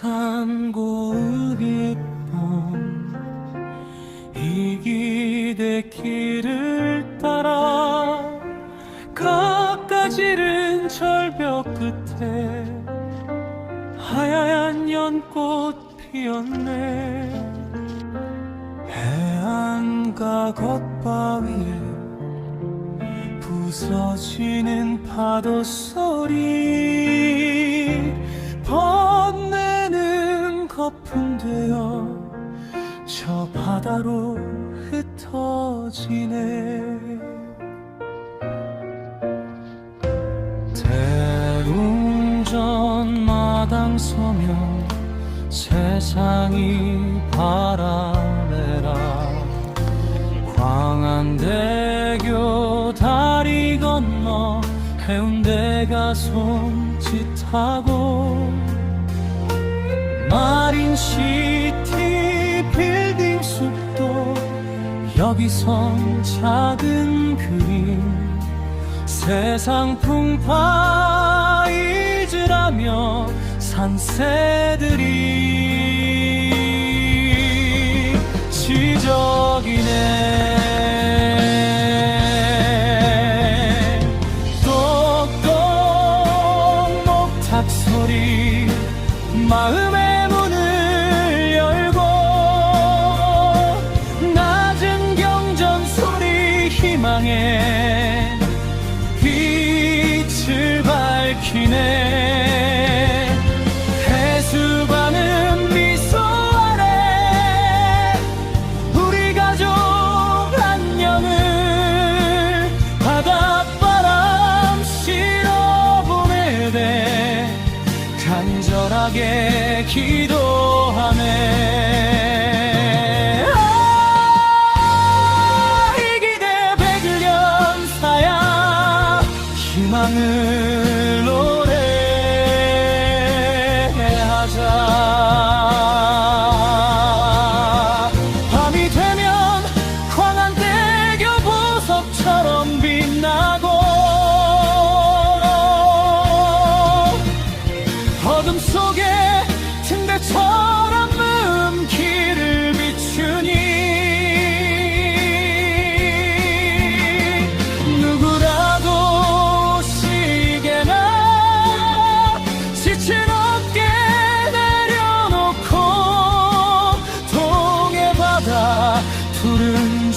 산 고을 이쁜 이기대 길을 따라 가까지른 절벽 끝에 하얀 연꽃 피었네. 해안가 겉바위에 부서지는 파도 소리 되어 저 바다로 흩어지네. 대웅전 마당 서면 세상이 바라매라. 광안대교 다리 건너 해운대가 손짓하고 마린시티 빌딩 숲도 여기선 작은 그림. 세상 풍파 잊으라며 산새들이 지적이네. 똑똑 목탁 소리 마음의 희망의 빛을 밝히네. 해수반은 미소 아래 우리 가족 안녕을 바닷바람 실어 보내되 간절하게 기도하 노래하자. 밤이 되면 광안대교 보석처럼 빛나고 어둠 속에 등대처럼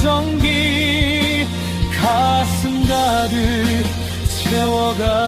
전기 가슴 가득 채워가